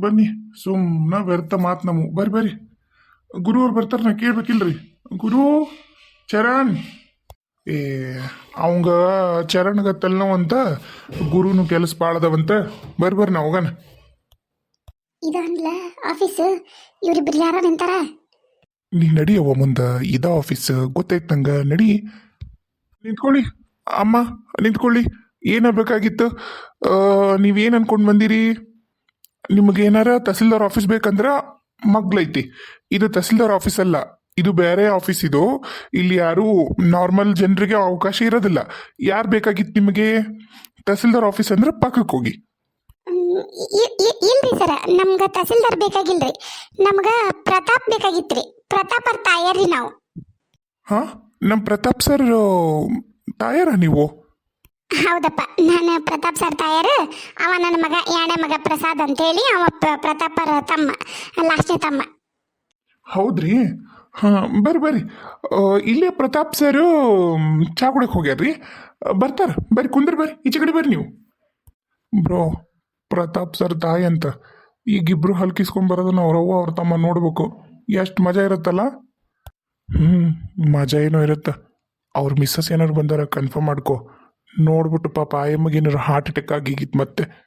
ಬನ್ನಿ ಸುಮ್ಮನೆ ವ್ಯರ್ಥ ಮಾತು ನಮ್ಮ ಬರ್ರಿ ಬರ್ರಿ. ಗುರು ಅವ್ರು ಬರ್ತಾರೆ ನಾ ಕೇಳ್ಬೇಕಿಲ್ರಿ. ಗುರು ಚರಣ್. ಏ ಅವಂಗ ಚರಣ್ಗ ತಲೆನೋವಂತ ಗುರುನು ಕೆಲಸ ಬಾಳದವಂತ. ಬರ್ರಿ ಬರ್ರಿ ನಾ ಹೋಗಣ. ಇದಲ್ಲ ಆಫೀಸ್. ಇವ್ರಿಬ್ರು ಯಾರ ನಿಂತಾರ? ನೀ ನಡಿಯವ್ವ ಮುಂದೆ. ಇದ ಆಫೀಸ್. ಗೊತ್ತೈತ್ ನಂಗೆ. ನಡಿ. ನಿಂತ್ಕೊಳ್ಳಿ. ಅಮ್ಮ ನಿಂತ್ಕೊಳ್ಳಿ. ಏನಾಗಬೇಕಾಗಿತ್ತು ನೀವೇನು ಅನ್ಕೊಂಡು ಬಂದಿರಿ? ನಿಮಗೆ ಏನಾರ ತಹಸೀಲ್ದಾರ್ ಆಫೀಸ್ ಬೇಕಂದ್ರೆ ಮಗ್ಲೈತಿ. ಇದು ತಹಸೀಲ್ದಾರ್ ಆಫೀಸ್ ಅಲ್ಲ ಇದು ಬೇರೆ ಆಫೀಸ್ ಇದು. ಇಲ್ಲಿ ಯಾರು ನಾರ್ಮಲ್ ಜನರಿಗೆ ಅವಕಾಶ ಇರೋದಿಲ್ಲ. ಯಾರು ಬೇಕಾಗಿತ್ತು ನಿಮಗೆ ತಹಸೀಲ್ದಾರ್ ಆಫೀಸ್ ಅಂದ್ರೆ ಪಕ್ಕಕ್ಕೆ ಹೋಗಿ. ಇಲ್ರಿ ಸರ ನಮ್ಗ ತಹಸೀಲ್ದಾರ್ ಬೇಕಾಗಿಲ್ರಿ. ನಮ್ಗ ಪ್ರತಾಪ್ ಬೇಕಾಗಿತ್ರಿ. ಪ್ರತಾಪ್ ಅವ್ರ ತಾಯರ್ರಿ ನಾವು. ಹಾ ನಮ್ಮ ಪ್ರತಾಪ್ ಸರ್ ತಾಯಾರ ನೀವು? ಹೌದಪ್ಪ. ನಾನು ಪ್ರತಾಪ್ ಸರ್ ತಾಯರು, ಅವ ನನ್ನ ಮಗ, ಯಾಣೆ ಮಗ ಪ್ರಸಾದ್ ಅಂತೇಳಿ ಅವ ಪ್ರತಾಪರ ತಮ್ಮ, ಲಾಸ್ಟ್ನೇ ತಮ್ಮ. ಹೌದ್ರಿ? ಹಾಂ, ಬರ್ರಿ ಬರ್ರಿ. ಇಲ್ಲೇ ಪ್ರತಾಪ್ ಸರ್ ಚಾ ಕುಡಕ್ಕೆ ಹೋಗ್ಯಾರ್ರಿ. ಬರ್ತಾರ, ಬರ್ರಿ, ಕುಂದ್ರ, ಬರ್ರಿ. ಈಚೆ ಕಡೆ ಬರ್ರಿ ನೀವು. ಬ್ರೋ, ಪ್ರತಾಪ್ ಸರ್ ತಾಯಿ ಅಂತ ಈಗಿಬ್ರು ಹಲ್ಕಿಸ್ಕೊಂಡ್ ಬರೋದನ್ನ ಅವ್ರವ್ವ ಅವ್ರ ತಮ್ಮ ನೋಡ್ಬೇಕು. ಎಷ್ಟು ಮಜಾ ಇರುತ್ತಲ್ಲ? ಹ್ಞೂ ಮಜಾ ಏನೋ ಇರುತ್ತೆ. ಅವ್ರ ಮಿಸ್ಸಸ್ ಏನಾರು ಬಂದಾರ ಕನ್ಫರ್ಮ್ ಮಾಡ್ಕೊ. ನೋಡ್ಬಿಟ್ಟು ಪಾಪ ಆಯಮ್ಮಗೇನಾರು ಹಾರ್ಟ್ ಅಟ್ಯಾಕ್ ಆಗಿಗಿತ್ತು ಮತ್ತೆ.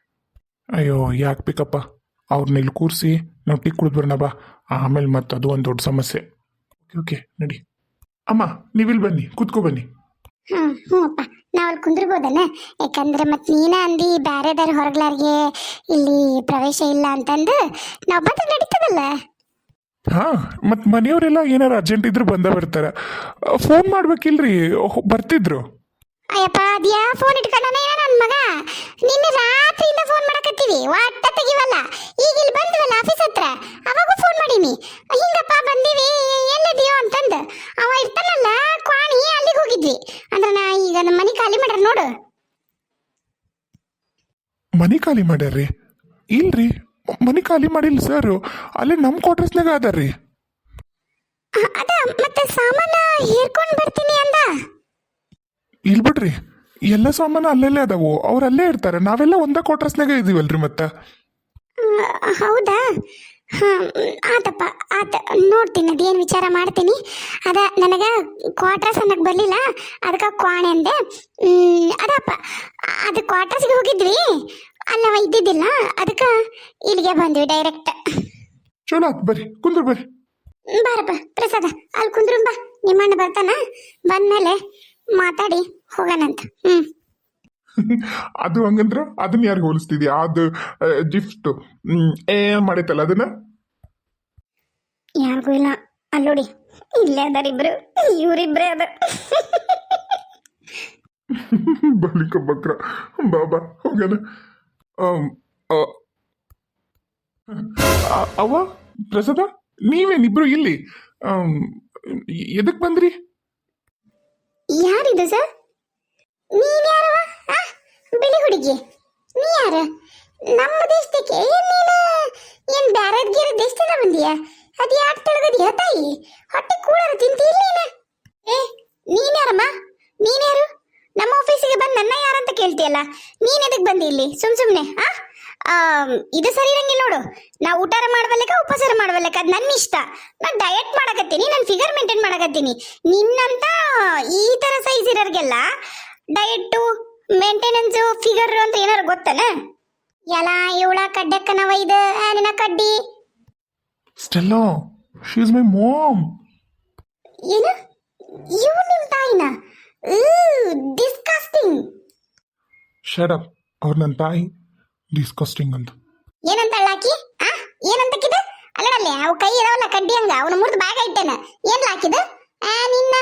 ಅಯ್ಯೋ ಯಾಕೆ ಬೇಕಪ್ಪ? ಅವ್ರನ್ನ ಇಲ್ಲಿ ಕೂರಿಸಿ ನಾವು ಟೀ ಕುಡಿದು ಬರೋಣ ಬಾ. ಆಮೇಲೆ ಮತ್ತೆ ಅದು ಒಂದು ದೊಡ್ಡ ಸಮಸ್ಯೆ. ಓಕೆ ಓಕೆ ನಡಿ. ಅಮ್ಮ ನೀವಿಲ್ಲಿ ಬನ್ನಿ ಕೂತ್ಕೊ ಬನ್ನಿ. ಹ್ಮ್ ಹ್ಞೂ ಅಪ್ಪ. ನಾವ್ ಅಲ್ಲಿ ಯಾಕಂದ್ರೆ ಮತ್ತೆ ನೀನ ಅಂದಿ ಬ್ಯಾರೆದಾರ ಹೊರಗ್ಲಾರ್ಗೆ ಇಲ್ಲಿ ಪ್ರವೇಶ ಇಲ್ಲ ಅಂತಂದು ನಾವು ಬಂದ್ರೆ ನಡೀತದಲ್ಲ? ಹಾ ಮತ್ತು ಮನೆಯವರೆಲ್ಲ ಏನಾರು ಅರ್ಜೆಂಟ್ ಇದ್ರು ಬಂದ ಬರ್ತಾರೆ. ಫೋನ್ ಮಾಡ್ಬೇಕಿಲ್ರಿ ಬರ್ತಿದ್ರು. ಅಯ್ಯಪ್ಪ ಅದ್ಯಾ? ಫೋನ್ ಇಟ್ಕೊಂಡನ ನನ್ನ ನನ್ ಮಗ? ನಿನ್ನೆ ರಾತ್ರಿಯಿಂದ ಫೋನ್ ಮಾಡಕತ್ತೀವಿ. ಒಟ್ಟ ತೆಗಿವಲ್ಲ. ಈಗ ಇಲ್ಲಿ ಬಂದ್ವಲ್ಲ ಆಫೀಸ್ ಹತ್ರ? ಅವಾಗೂ ಫೋನ್ ಮಾಡೀನಿ. ಹಿಂಗಪ್ಪ ಬಂದೀವಿ ಎಲ್ಲಿದೆಯೋ ಅಂತಂದು. ಅವ ಇರ್ತಾನಲ್ಲ ಕ್ವಾಣಿ ಅಲ್ಲಿಗೆ ಹೋಗಿದ್ವಿ. ಅಂದ್ರೆ ನಾ ಈಗ ನಮ್ಮ ಮನೆ ಖಾಲಿ ಮಾಡ್ರ ನೋಡು. ಮನೆ ಖಾಲಿ ಮಾಡ್ಯಾರ್ರಿ? ಇಲ್ರಿ. ಮನೆ ಖಾಲಿ ಮಾಡಿಲ್ಲ ಸರ್ ಅಲ್ಲಿ ನಮ್ಮ ಕ್ವಾರ್ಟರ್ಸ್ನಾಗ ಅದಾರ್ರಿ. ಅದ ಮತ್ತೆ ಸಾಮಾನ ಹೇರ್ಕೊಂಡು ಬರ್ತೀನಿ ಅಂದ. ಇಲ್ಲಿ ಬಿಡ್ರಿ. ಎಲ್ಲ ಸಾಮಾನು ಅಲ್ಲೆಲ್ಲೇ ಅದಾವು. ಅವ್ರು ಅಲ್ಲೇ ಇರ್ತಾರೆ. ನಾವೆಲ್ಲ ಒಂದ ಕ್ವಾರ್ಟರ್ಸ್ನಾಗ ಇದೀವಲ್ರಿ ಮತ್ತೆ. ಹೌದಾ? ಹಾಂ ಆತಪ್ಪ ಆತ ನೋಡ್ತೀನಿ ಅದೇನು ವಿಚಾರ ಮಾಡ್ತೀನಿ. ಅದ ನನಗೆ ಕ್ವಾರ್ಟರ್ಸ್ ಅನ್ನಕ್ಕೆ ಬರಲಿಲ್ಲ. ಅದಕ್ಕೆ ಕ್ವಾಣೆ ಅಂದೆ. ಅದಪ್ಪ ಅದು ಕ್ವಾರ್ಟರ್ಸ್ಗೆ ಹೋಗಿದ್ವಿ. ಅಲ್ಲವ ಇದ್ದಿದ್ದಿಲ್ಲ. ಅದಕ್ಕೆ ಇಲ್ಲಿಗೆ ಬಂದ್ವಿ ಡೈರೆಕ್ಟ್ ಚಲೋ ಆತ್ ಬರ್ರಿ. ಕುಂದ್ರ ಬರ್ರಿ. ಬಾರಪ್ಪ ಪ್ರಸಾದ. ಅಲ್ಲಿ ಕುಂದ್ರು ಬಾ. ನಿಮ್ಮಣ್ಣ ಬರ್ತಾನ. ಬಂದ್ಮೇಲೆ ಮಾತಾಡಿ ಹೋಗೋಣಂತ ಅದು ಹಂಗಂದ್ರ ಅದನ್ನ ಯಾರಿಗೆ ಹೋಲಿಸ್ತಿದ್ಯಾ? ಅದು ಗಿಫ್ಟ್ ಏನ್ ಮಾಡೈತಲ್ಲ ಅದನ್ನ? ಯಾರಿಗೂ ಇಲ್ಲ. ಅಲ್ಲೋಡಿ ಇಲ್ಲೇ ಅದಾರ ಇಬ್ರು. ಇವರಿಬ್ರೇ ಅದ. ಬಲಿಕ ಬಕ್ರ ಬಾಬಾ ಹೋಗಣ. ಅವ ಪ್ರಸಾದ ನೀವೇನಿಬ್ರು ಇಲ್ಲಿ? ಎದಕ್ ಬಂದ್ರಿ? ಯಾರಿದು ಸರ್? ನೀನ್ ಯಾರವ ಆ, ಬಿಳಿ ಹುಡುಗಿ. ನೀ ಯಾರ? ನಮ್ಮ ದೇಶಕ್ಕೆ ನೀನು? ಏನ್ ಬ್ಯಾರದ್ ಗೀರ ದೇಶದಿಂದ ಬಂದೀಯ? ಅದ್ ಯಾಕೆ ತಿಳ್ಗದಿಯ ತಾಯಿ? ಹೊಟ್ಟೆ ಕೂಳರ ತಿಂತಿ ನೀನು? ಏ ನೀನ್ ಯಾರಮ್ಮ? ನೀನ್ ಯಾರು? ನಮ್ಮ ಆಫೀಸಿಗೆ ಬಂದು ನನ್ನ ಯಾರಂತ ಕೇಳ್ತೀಯಲ್ಲ? ನೀನ್ ಎದಕ್ ಬಂದಿ ಇಲ್ಲಿ? ಸುಮ್ ಸುಮ್ನೆ ಆ? ಇದು ಸರಿ ಇರಂಗಿಲ್ಲ ನೋಡು. ನಾ ಊಟಾರ ಮಾಡಬಲ್ಲಕ ಉಪಚಾರ ಮಾಡಬಲ್ಲಕ ಅದು ನನ್ನ ಇಷ್ಟ. ನಾ ಡಯಟ್ ಮಾಡಕತ್ತೀನಿ ನಾನು ಫಿಗರ್ ಮೇಂಟೈನ್ ಮಾಡಕತ್ತೀನಿ. ನಿನ್ನಂತ ಈ ತರ ಸೈಜ್ ಇರೋರ್ಗೆಲ್ಲ ಡಯಟ್ಟು ಮೇಂಟೆನೆನ್ಸು ಫಿಗರ್ ಅಂತ ಏನಾರು ಗೊತ್ತನ? ಎಲ್ಲ ಇವಳ ಕಡ್ಡಕ್ಕನವ ಇದು ನಿನ್ನ ಕಡ್ಡಿ? ಸ್ಟೆಲ್ಲೋ ಶಿ ಇಸ್ ಮೈ ಮಾಮ್ ಏನು? ಇವ್ ನಿಮ್ ತಾಯಿನ? ಡಿಸ್ಕಾಸ್ಟಿಂಗ್ ಶಟ್ ಅಪ್ ಅವ್ರ ನನ್ನ ತಾಯಿ ಡಿಸ್ಕಸ್ಟಿಂಗ್ ಅಂತ. ಏನಂತ ಅಳ್ಳಾಕಿ? ಆ? ಏನಂತ ಕಿದ ಅಲ್ಲಡಲ್ಲೇ ಅವು ಕೈ ಇದಾವಲ್ಲ ಕಡ್ಡಿ ಹಂಗ ಅವನ ಮುರಿದು ಬಾಗ ಇಟ್ಟೇನ. ಏನ್ ಹಾಕಿದ ಆ ನಿನ್ನ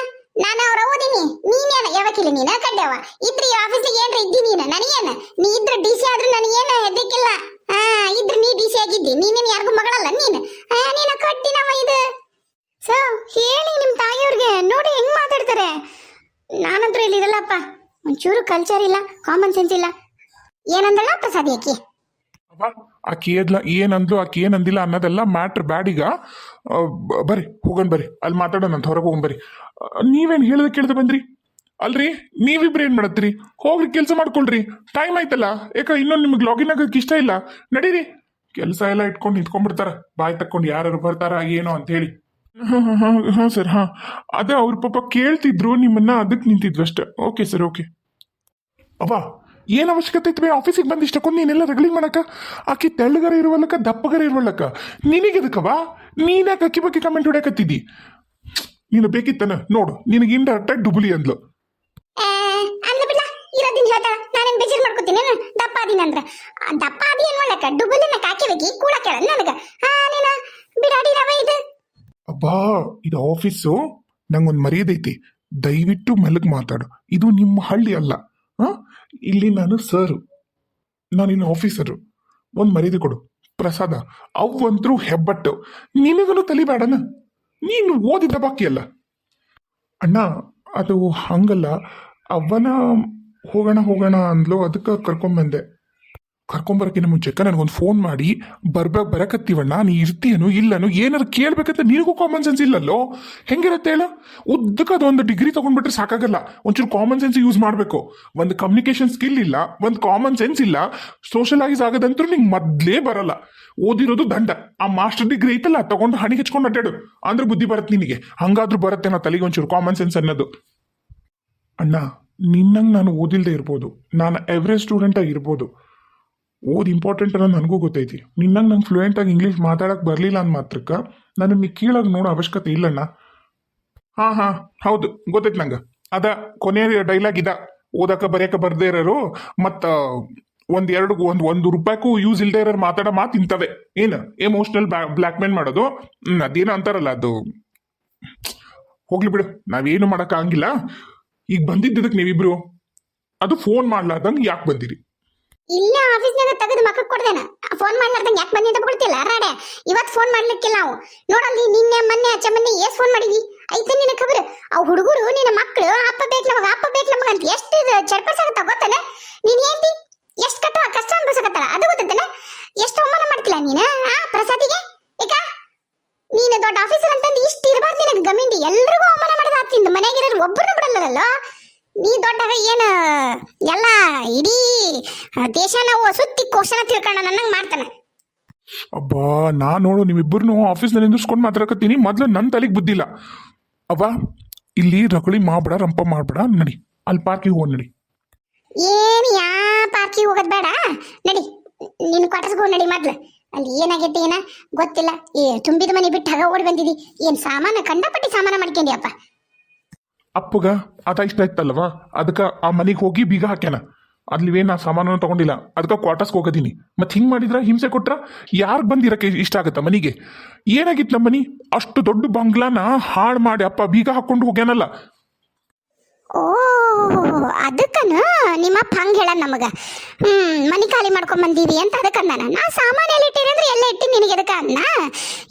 ನಾನು ಅವ್ರ ಓದಿನಿ ನೀನೇನ? ಯಾವಕ್ಕಿಲ್ಲ ನೀನ? ಕಡ್ಡವ ಇದ್ರಿ ಆಫೀಸಿಗೆ ಏನ್ರ ಇದ್ದಿ ನೀನ? ನನಗೇನ? ನೀ ಇದ್ರ ಡಿ ಸಿ ಆದ್ರೂ ನನಗೇನ ಹೆದರಿಕಿಲ್ಲ. ಆ ಇದ್ರ ನೀ ಡಿ ಸಿ ಆಗಿದ್ದಿ. ನೀನೇನು ಯಾರಿಗೂ ಮಗಳಲ್ಲ ನೀನು? ಆ ನೀನ ಕಡ್ಡಿನವ ಇದು. ಸೊ ಹೇಳಿ ನಿಮ್ಮ ತಾಯಿಯವ್ರಿಗೆ ನೋಡಿ ಹೆಂಗ್ ಮಾತಾಡ್ತಾರೆ. ನಾನಂತೂ ಇಲ್ಲಿದಲ್ಲಪ್ಪ ಒಂಚೂರು ಕಲ್ಚರ್ ಇಲ್ಲ ಕಾಮನ್ ಸೆನ್ಸ್ ಇಲ್ಲ. ಏನಂದಲ್ಲ ಪ್ರಸಾದ್ ಅಕ್ಕಿ ಅವ ಆಕಿ ಏದ್ಲ ಏನಂದ್ಲು, ಆಕಿ ಏನಂದಿಲ್ಲ ಅನ್ನೋದೆಲ್ಲ ಮ್ಯಾಟ್ರ್ ಈಗ. ಬರ್ರಿ ಹೋಗೋಣ ಬರ್ರಿ ಅಲ್ಲಿ ಮಾತಾಡೋಣ ಅಂತ ಹೊರಗೆ ಹೋಗೋಣ ಬರ್ರಿ ನೀವೇನು ನೀವೇನ್ ಕೇಳಿದ ಬಂದ್ರಿ? ಅಲ್ರಿ? ನೀವಿಬ್ರು ಏನು ಮಾಡತ್ತೀರಿ? ಹೋಗ್ರಿ, ಕೆಲಸ ಮಾಡ್ಕೊಳ್ರಿ. ಟೈಮ್ ಆಯ್ತಲ್ಲ? ಯಾಕ ಇನ್ನೊಂದು ನಿಮ್ಗೆ ಲಾಗಿನ್ ಆಗಕ್ಕೆ ಇಷ್ಟ ಇಲ್ಲ. ನಡೀರಿ. ಕೆಲಸ ಎಲ್ಲ ಇಟ್ಕೊಂಡು ನಿಂತ್ಕೊಂಡ್ಬಿಡ್ತಾರ. ಬಾಯ್ ತಕ್ಕೊಂಡು ಯಾರು ಬರ್ತಾರ, ಏನೋ ಅಂತ ಹೇಳಿ. ಹಾಂ ಹಾಂ ಹಾಂ ಸರ್, ಹಾಂ. ಅದೇ ಅವ್ರ ಪಾಪ ಕೇಳ್ತಿದ್ರು, ನಿಮ್ಮನ್ನ ಅದಕ್ಕೆ ನಿಂತಿದ್ವು ಅಷ್ಟೇ. Okay, sir, okay. ಅವ್ವ, ಏನು ಅವಶ್ಯಕತೆ ಇತ್ತು ಆಫೀಸಿಗೆ ಬಂದು ಇಷ್ಟಕ್ಕೊಂದು ನೀನೆಲ್ಲ ರಗಳಿ ಮಾಡಕ ಆಕಿ ತೆಳ್ಳಗರ ಇರುವಲ್ಲಕ್ಕ, ದಪ್ಪಗರ ಇರುವಲ್ಲಕ ನಿನಗೆದಕ್ಕವ ನೀನ್ಯಾಕೆ ಅಕ್ಕಿ ಬಗ್ಗೆ ಕಮೆಂಟ್ ಹೊಡ್ಯಾಕತ್ತಿದ್ದಿ? ನೀನು ಬೇಕಿತ್ತನ? ನೋಡು, ನಿನಗೆ ಇಂಡೈರೆಕ್ಟಾಗಿ ಡುಬ್ಲಿ ಅಂದ್ಲು. ಬೇಜಾರ್ ಮಾಡ್ಕೋತೀನಿ ದಪ್ಪ ದಪ್ಪ ಕೂಡ ಕೇಳ ನನಗ. ಹಾ ನೀನ ಬಿಡಾಡಿ ರವೆ ಇದು. ಅಬ್ಬಾ, ಇದು ಆಫೀಸು ನಂಗೊಂದು ಮರ್ಯಾದೆ ಐತಿ. ದಯವಿಟ್ಟು ಮೆಲಗ್ ಮಾತಾಡು. ಇದು ನಿಮ್ಮ ಹಳ್ಳಿ ಅಲ್ಲ. ಹಾಂ? ಇಲ್ಲಿ ನಾನು ಸರು ನಾನು ಇನ್ನು ಆಫೀಸರು ಒಂದು ಮರ್ಯಾದೆ ಕೊಡು. ಪ್ರಸಾದ. ಅವಂತರೂ ಹೆಬ್ಬಟ್ಟು. ನಿನಗನು ತಲಿಬೇಡನ ನೀನು ಓದಿದ ಬಾಕಿ ಅಲ್ಲ. ಅಣ್ಣ, ಅದು ಹಂಗಲ್ಲ. ಅವನ ಹೋಗೋಣ ಹೋಗೋಣ ಅಂದ್ಲು, ಅದಕ್ಕೆ ಕರ್ಕೊಂಬಂದೆ ಕರ್ಕೊಂಬರಕ್ಕಿಂತ ಮುಂಚೆಕ ನನಗೊಂದು ಫೋನ್ ಮಾಡಿ, ಬರ್ಬ, ಬರಕತ್ತೀವಣ್ಣ, ನೀ ಇರ್ತೀಯನು ಇಲ್ಲನು, ಏನಾದ್ರು ಕೇಳ್ಬೇಕಂತ ನಿನಗೂ ಕಾಮನ್ ಸೆನ್ಸ್ ಇಲ್ಲಲ್ಲೋ? ಹೆಂಗಿರತ್ತೆ ಹೇಳ? ಉದ್ದಕ್ಕೆ ಅದೊಂದು ಡಿಗ್ರಿ ತಗೊಂಡ್ಬಿಟ್ರೆ ಸಾಕಾಗಲ್ಲ. ಒಂಚೂರು ಕಾಮನ್ ಸೆನ್ಸ್ ಯೂಸ್ ಮಾಡಬೇಕು. ಒಂದು ಕಮ್ಯುನಿಕೇಶನ್ ಸ್ಕಿಲ್ ಇಲ್ಲ, ಒಂದು ಕಾಮನ್ ಸೆನ್ಸ್ ಇಲ್ಲ ಸೋಷಲೈಸ್ ಆಗೋದಂತೂ ನಿಂಗೆ ಮೊದಲೇ ಬರಲ್ಲ. ಓದಿರೋದು ದಂಡ. ಆ ಮಾಸ್ಟರ್ ಡಿಗ್ರಿ ಐತಲ್ಲ ತಗೊಂಡು ಹಣಿಗೆ ಹಚ್ಕೊಂಡು ಅಡ್ಡಾಡು. ಅಂದ್ರೆ ಬುದ್ಧಿ ಬರುತ್ತೆ ನಿನಗೆ. ಹಂಗಾದ್ರೂ ಬರುತ್ತೆ ನಾ ತಲೆಗೆ ಒಂಚೂರು ಕಾಮನ್ ಸೆನ್ಸ್ ಅನ್ನೋದು. ಅಣ್ಣ, ನಿನ್ನಂಗೆ ನಾನು ಓದಿಲ್ದೇ ಇರ್ಬೋದು. ನಾನು ಎವ್ರೇಜ್ ಸ್ಟೂಡೆಂಟಾಗಿ ಇರ್ಬೋದು ಓದ್ ಇಂಪಾರ್ಟೆಂಟ್ ಅನ್ನೋ ನನಗೂ ಗೊತ್ತೈತಿ. ನಿನ್ನಂಗೆ ನಂಗೆ ಫ್ಲೂಯೆಂಟಾಗಿ ಇಂಗ್ಲೀಷ್ ಮಾತಾಡಕ್ಕೆ ಬರಲಿಲ್ಲ ಅಂದ ಮಾತ್ರಕ್ಕೆ ನಾನು ನಿಮಗೆ ಕೀಳಾಗಿ ನೋಡೋ ಅವಶ್ಯಕತೆ ಇಲ್ಲಣ್ಣ. ಹಾಂ ಹಾಂ, ಹೌದು, ಗೊತ್ತೈತಿ ನಂಗೆ. ಅದ ಕೊನೆಯ ಡೈಲಾಗ್ ಇದ. ಓದಕ ಬರೆಯಕ ಬರ್ದೇ ಇರೋರು, ಮತ್ತು ಒಂದು ಎರಡು, ಒಂದು ಒಂದು ರೂಪಾಯಿಗೂ ಯೂಸ್ ಇಲ್ಲದೆ ಇರೋರು ಮಾತಾಡೋ ಮಾತು ಇಂಥವೆ. ಏನು? ಎಮೋಷ್ನಲ್ ಬ್ಲ್ಯಾಕ್ ಮೇಲ್ ಮಾಡೋದು? ಹ್ಞೂ ಅದೇನೋ ಅಂತಾರಲ್ಲ ಅದು. ಹೋಗ್ಲಿ ಬಿಡು, ನಾವೇನು ಮಾಡೋಕ್ಕಾಗಿಲ್ಲ ಈಗ ಬಂದಿದ್ದಕ್ಕೆ ನೀವಿಬ್ರು, ಅದು ಫೋನ್ ಮಾಡ್ಲಾರ್ದಂಗೆ ಯಾಕೆ ಬಂದಿರಿ? ಇಲ್ಲ ಆಫೀಸ್ನಾಗ ತೆಗೆದು ಮಕ್ಕಳು ಕೊಡ್ದೇನ ಫೋನ್ ಮಾಡ್ಲಾರ್ದಂಗ ಯಾಕೆ ಬಂದಿ ಅಂತ ಕೊಡ್ತಿಲ್ಲ ರಾಡೆ ಇವತ್ತು ಫೋನ್ ಮಾಡ್ಲಿಕ್ಕಿಲ್ಲ ನಾವು ನೋಡಲ್ಲಿ, ನಿನ್ನೆ, ಮೊನ್ನೆ ಅಚ್ಚ ಮೊನ್ನೆ ಏಸ್ ಫೋನ್ ಮಾಡಿದ್ವಿ ಐತೆ ನಿನ್ನ ಖಬರ್? ಆ ಹುಡುಗರು, ನಿನ್ನ ಮಕ್ಕಳು ಅಪ್ಪ ಬೇಕು ನಮಗ ಅಪ್ಪ ಬೇಕು ನಮಗ ಅಂತ ಎಷ್ಟು ಚಡ್ಪಡ್ಸಾಕತ್ತ ಗೊತ್ತನ? ನೀನ್ ಏನ್ತಿ ಎಷ್ಟು ಕಟ್ಟ ಕಷ್ಟ ಅನ್ಭವಿಸಕತ್ತಾಳ ಅದು ಗೊತ್ತನ ಎಷ್ಟು ಅವಮಾನ ಮಾಡ್ತಿಲ್ಲ ನೀನ, ಆ ಪ್ರಸಾದಿಗೆ? ಈಗ ನೀನು ದೊಡ್ಡ ಆಫೀಸರ್ ಅಂತಂದು ಇಷ್ಟು ಇರಬಾರ್ದು ನಿನಗೆ ಗಮಿಂಡಿ. ಎಲ್ರಿಗೂ ಅವಮಾನ ಮಾಡೋದು ಆಗ್ತಿಂದು ಮನೆಗಿರೋರು ಒಬ್ಬರನ್ನ ಬಿಡಲ್ಲಲ್ಲ? ನೀ ದೊಡ್ಡವ ಏನ ಎಲ್ಲ ಇಡೀ ದೇಶ ನಾವು ಸುತ್ತಿ ಕೋಶನ ತಿಳ್ಕೊಂಡ ನನ್ನಂಗೆ ಮಾಡ್ತಾನೆ. ಅಬ್ಬಾ ನಾ ನೋಡು ನಿಮ್ಮಿಬ್ಬರನ್ನು ಆಫೀಸ್ನಲ್ಲಿ ನಿಂದಿಸ್ಕೊಂಡು ಮಾತಾಡಕತ್ತೀನಿ. ಮೊದಲು ನನ್ನ ತಲೆಗೆ ಬುದ್ಧಿಲ್ಲ ಅವ್ವ ಇಲ್ಲಿ ರಗಳಿ ಮಾಡ್ಬೇಡ ರಂಪ ಮಾಡ್ಬೇಡ ನಡಿ. ಅಲ್ಲಿ ಪಾರ್ಕಿಗೆ ಹೋಗಿ ನಡಿ. ಏನು ಯಾ ಪಾರ್ಕಿಗೆ ಹೋಗೋದು ಬೇಡ? ನಡಿ ನಿನ್ನ ಕ್ವಾರ್ಟರ್ಸ್ಗೆ ನಡಿ ಮೊದ್ಲು. ಅಲ್ಲಿ ಏನಾಗೈತೆ ಏನ ಗೊತ್ತಿಲ್ಲ. ಏ ತುಂಬಿದ ಮನೆ ಬಿಟ್ಟು ಹಗ ಓಡಿ ಬಂದಿದಿ. ಏನ್ ಸಾಮಾನ ಕಂಡಪಟ್ಟಿ ಸಾಮಾನ ಮಾಡ್ಕೊಂಡಿಯಪ್ಪ. ಅಪ್ಪಗ ಅದ ಇಷ್ಟ ಇತ್ತಲ್ವ? ಅದಕ್ಕೆ ಆ ಮನೆಗೆ ಹೋಗಿ ಬೀಗ ಹಾಕ್ಯಾನ. ಅಲ್ಲಿ ನಾ ಸಾಮಾನು ತಗೊಂಡಿಲ್ಲ. ಅದಕ್ಕೆ ಕ್ವಾರ್ಟರ್ಸ್ಗೆ ಹೋಗೋದೀನಿ. ಮತ್ತೆ ಹಿಂಗೆ ಮಾಡಿದ್ರ ಹಿಂಸೆ ಕೊಟ್ರ ಯಾರಿಗೆ ಬಂದಿರಕ್ಕೆ ಇಷ್ಟ ಆಗುತ್ತೆ ಮನೆಗೆ? ಏನಾಗಿತ್ತು ನಮ್ಮ ಮನೆ? ಅಷ್ಟು ದೊಡ್ಡ ಬಂಗ್ಲಾನ ಹಾಳು ಮಾಡಿ ಅಪ್ಪ ಬೀಗ ಹಾಕೊಂಡು ಹೋಗ್ಯಾನಲ್ಲ. ಓ ಅದಕ್ಕನ ನಿಮ್ಮಪ್ಪ ಹಂಗೆ ಹೇಳ ನಮಗೆ. ಹ್ಞೂ ಮನೆ ಖಾಲಿ ಮಾಡ್ಕೊಂಡ್ ಬಂದೀವಿ ಅಂತ ಅದಕ್ಕೆ ಅಂದಾನ. ನಾ ಸಾಮಾನು ಎಲ್ಲಿ ಇಟ್ಟಿರಿ ಅಂದ್ರೆ ಎಲ್ಲ ಇಟ್ಟಿ ನಿನಗೆ ಅದಕ್ಕೆ ಅನ್ನ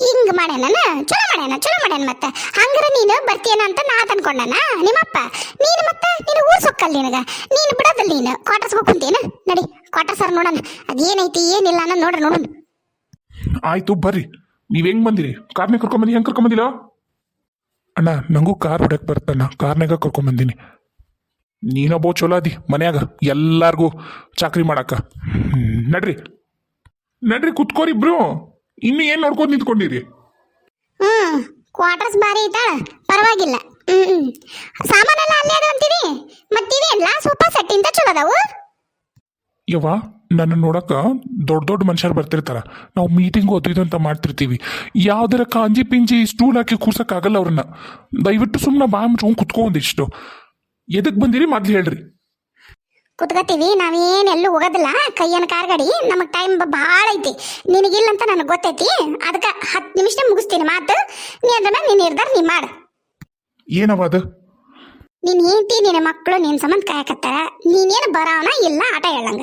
ಹಿಂಗೆ ಮಾಡ್ಯಾನ ಚಲೋ ಮಾಡ್ಯಾನ ಚಲೋ ಮಾಡ್ಯಾನ ಮತ್ತೆ. ಹಂಗಾರೆ ನೀನು ಬರ್ತೀಯನ ಅಂತ ನಾ ತಂದ್ಕೊಂಡಾನ? ನಿಮ್ಮಪ್ಪ, ನೀನು ಮತ್ತೆ, ನೀನು ಊರು ಸೊಕ್ಕಲ್ ನಿನಗೆ. ನೀನು ಬಿಡೋದಲ್ಲ ನೀನು. ಕ್ವಾರ್ಟರ್ಸ್ ಕುಂತೇನ? ನಡಿ ಕ್ವಾರ್ಟರ್ ಸರ್ ನೋಡೋಣ. ಅದೇನೈತಿ, ಏನಿಲ್ಲ ಅನ್ನೋದು ನೋಡ್ರಿ, ನೋಡೋಣ. ಆಯ್ತು, ಬರ್ರಿ. ನೀವ್ ಹೆಂಗ್ ಬಂದಿರಿ? ಕಾರ್ನಾಗ ಕರ್ಕೊಂಬಂದಿ ಹೆಂಗ್ ಕರ್ಕೊಂಬಂದಿಲ್ಲ ಅಣ್ಣ, ನಂಗೂ ಕಾರ್ ಹೊಡಕ್ ಬರ್ತಣ್ಣ ಕಾರ್ನಾಗ ಕರ್ಕೊಂಬಂದಿನಿ ನೀನೊಬ್ಬ ಚಲೋ ಅದಿ ಮನ್ಯಾಗ ಎಲ್ಲಾರ್ಗೂ ಚಾಕ್ರಿ ಮಾಡಾಕ. ನಡ್ರಿ. ನಡ್ರಿ ಕುತ್ಕೋರಿ ಇಬ್ರು. ಇನ್ನು ಏನ್ ನೋಡ್ಕೊಂಡ್ ನಿಂತ್ಕೊಂಡಿರಿ? ಹ್ಮ್ ಕ್ವಾರ್ಟರ್ಸ್ ಬಾರಿ ಇದ್ದಾಳ. ಪರವಾಗಿಲ್ಲ. ಹ್ಮ್. ಸಾಮಾನೆಲ್ಲ ಅಲ್ಲೇ ಅದ ಅಂತೀವಿ ಎಲ್ಲ ಸೋಫಾ ಸೆಟ್ ಇಂದ ಚಲೋ ಅದಾವು. ಯವ್ವ ನನ್ನ ನೋಡಕ ದೊಡ್ಡ ದೊಡ್ಡ ಮನುಷ್ಯರು ಬರ್ತಿರ್ತಾರ. ನಾವು ಮೀಟಿಂಗ್ ಅದು ಇದು ಅಂತ ಮಾಡ್ತಿರ್ತೀವಿ. ಯಾವ್ದಾರ ಕಾಂಜಿ ಪಿಂಜಿ ಸ್ಟೂಲ್ ಹಾಕಿ ಕೂರ್ಸಕ್ಕಾಗಲ್ಲ ಅವ್ರನ್ನ. ದಯವಿಟ್ಟು ಸುಮ್ಮನೆ ಬಾಯಿ ಮುಚ್ಕೊಂಡು ಕುತ್ಕೊ ಒಂದಿಷ್ಟು. ಎದಕ್ ಬಂದಿರಿ? ಮೊದ್ಲು ಹೇಳ್ರಿ. ಕುತ್ಕೋತೀವಿ ನಾವೇನು ಎಲ್ಲೂ ಹೋಗೋದಿಲ್ಲ. ಕೈಯನ ಕಾರ್ ಗಾಡಿ ನಮಗೆ ಟೈಮ್ ಭಾಳ ಐತಿ. ನಿನಗಿಲ್ಲ ಅಂತ ನನಗೆ ಗೊತ್ತೈತಿ. ಅದಕ್ಕೆ ಹತ್ತು ನಿಮಿಷ ಮುಗಿಸ್ತೀನಿ ಮಾತು. ನೀ ಅದ್ರ ಮೇಲೆ ನೀನ್ ನಿರ್ಧಾರ ನೀ ಮಾಡು. ಏನವ ಅದು? ನೀನ್ ಹೆಂಡತಿ ನಿನ್ನ ಮಕ್ಕಳು ನಿನ್ನ ಸಂಬಂಧ ಕಾಯಕತ್ತಾರ. ನೀನೇನು ಬರೋಣ ಇಲ್ಲ ಆಟ ಹೇಳಂಗ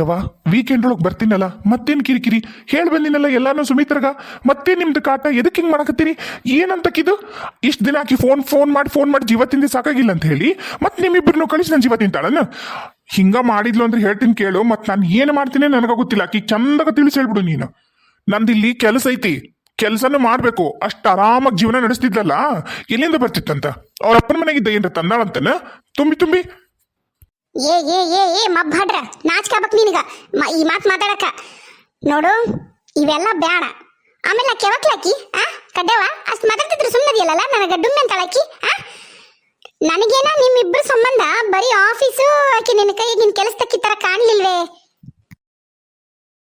ಯವ್ವ ವೀಕೆಂಡ್ ಒಳಗೆ ಬರ್ತೀನಲ್ಲ, ಮತ್ತೇನು ಕಿರಿಕಿರಿ? ಹೇಳಿ ಬಂದಿನಲ್ಲ ಎಲ್ಲಾನು ಸುಮಿತ್ರಗ ಮತ್ತೆ ನಿಮ್ದು ಕಾಟ? ಎದಕ್ಕೆ ಹಿಂಗೆ ಮಾಡಕತ್ತೀರಿ ಏನಂತಕ್ಕಿದು ಇಷ್ಟು ದಿನ ಆಕಿ ಫೋನ್ ಫೋನ್ ಮಾಡಿ ಫೋನ್ ಮಾಡಿ ಜೀವ ತಿಂದು ಸಾಕಾಗಿಲ್ಲ ಅಂತ ಹೇಳಿ, ಮತ್ತೆ ನಿಮ್ಮಿಬ್ಬರನ್ನು ಕಳಿಸಿ ನಾನು ಜೀವ ತಿಂತಾಳನ? ಹಿಂಗ ಮಾಡಿದ್ಲು ಅಂದ್ರೆ ಹೇಳ್ತೀನಿ ಕೇಳು, ಮತ್ತೆ ನಾನು ಏನು ಮಾಡ್ತೀನಿ ನನಗ ಗೊತ್ತಿಲ್ಲ ಆಕಿ ಚಂದಾಗ ತಿಳಿಸಿ ಹೇಳ್ಬಿಡು ನೀನು. ನಂದು ನಂದಿಲ್ಲಿ ಕೆಲಸ ಐತಿ. ಕೆಲಸನೂ ಮಾಡಬೇಕು. ಅಷ್ಟು ಆರಾಮಾಗಿ ಜೀವನ ನಡೆಸ್ತಿದ್ಲಲ್ಲ, ಎಲ್ಲಿಂದ ಬರ್ತಿತ್ತಂತ? ಅವ್ರ ಅಪ್ಪನ ಮನೆಗಿದ್ದ ಏನ್ರ ತಂದಾಳಂತನ? ತುಂಬಿ ತುಂಬಿ. ಏ ಏ ಏ ಏ ಮಬ್ಬಾಡ್ರ ನಾಚ್ಕಬೇಕು ನಿನಗ. ಈ ಮಾತು ಮಾತಾಡಕ. ನೋಡು, ಇವೆಲ್ಲ ಬೇಡ ಆಮೇಲೆ ಆಕೆ ಯಾವತ್ಲಾಕಿ ಆ ಕಡ್ಡವ ಅಷ್ಟು ಮಾತಾಡ್ತಿದ್ರು ಸುಮ್ಮನದಿಯಲ್ಲ ನನಗೆ ಡುಮ್ಮೆ ಅಂತ ಆಕಿ, ಆ? ನನಗೇನ ನಿಮ್ಮಿಬ್ಬರು ಸಂಬಂಧ? ಬರೀ ಆಫೀಸು ಆಕೆ ನಿನ್ನ ಕೈಗೆ ನಿನ್ನ ಕೆಲಸ ಕಾಣಲಿಲ್ವೇ ಕಾಣ್ಲಿಲ್ವೇ?